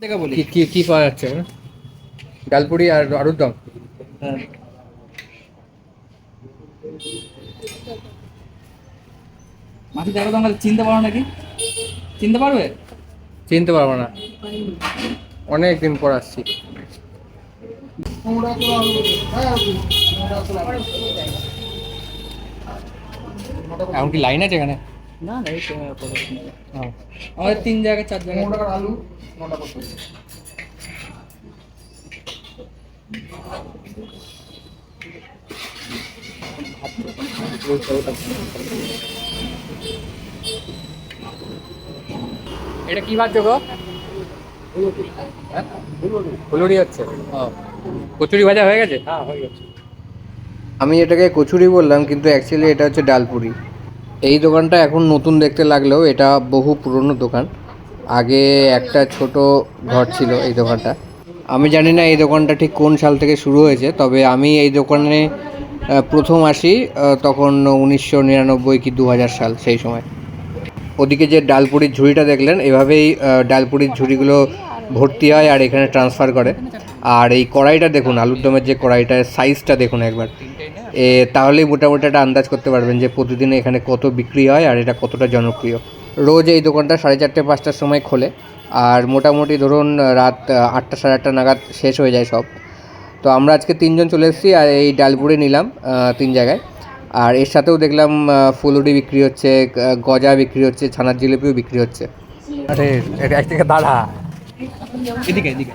থেকে বলি। কি কি কি পাওয়া যাচ্ছে ডালপুরি আর আলুর দম হ্যাঁ। মাটি দেখো তো চিনতে পারো নাকি? চিনতে পারবে? চিনতে পারব না। অনেক দিন পর আসছি। এখন কি লাইন আছে এখানে? না না এই। আমাদের তিন জায়গায় চার জায়গায়। এটা কি ভাবছ গো ফুলুরি হচ্ছে। কচুরি ভাজা হয়ে গেছে? হ্যাঁ হয়ে গেছে। আমি এটাকে কচুরি বললাম কিন্তু অ্যাকচুয়ালি এটা হচ্ছে ডালপুরি। এই দোকানটা এখন নতুন দেখতে লাগলেও এটা বহু পুরনো দোকান। আগে একটা ছোট ঘর ছিল এই দোকানটা। আমি জানি না এই দোকানটা ঠিক কোন সাল থেকে শুরু হয়েছে, তবে আমি এই দোকানে প্রথম আসি তখন উনিশশো নিরানব্বই কি দু হাজার সাল, সেই সময়। ওদিকে যে ডালপুরির ঝুড়িটা দেখলেন, এভাবেই ডালপুরির ঝুড়িগুলো ভর্তি হয় আর এখানে ট্রান্সফার করে। আর এই কড়াইটা দেখুন আলুর দমের যে কড়াইটার সাইজটা দেখুন একবার। এ তাহলেই মোটামুটি একটা আন্দাজ করতে পারবেন যে প্রতিদিন এখানে কত বিক্রি হয় আর এটা কতটা জনপ্রিয়। রোজ এই দোকানটা সাড়ে চারটে পাঁচটার সময় খোলে। আর মোটামুটি ধরুন রাত আটটা সাড়ে আটটা নাগাদ শেষ হয়ে যায় সব। তো আমরা আজকে তিনজন চলে এসেছি আর এই ডালপুরি নিলাম তিন জায়গায়। আর এর সাথেও দেখলাম ফুলুরি বিক্রি হচ্ছে গজা বিক্রি হচ্ছে ছানার জিলিপিও বিক্রি হচ্ছে। আরে এক দাঁড়া। এদিকে এদিকে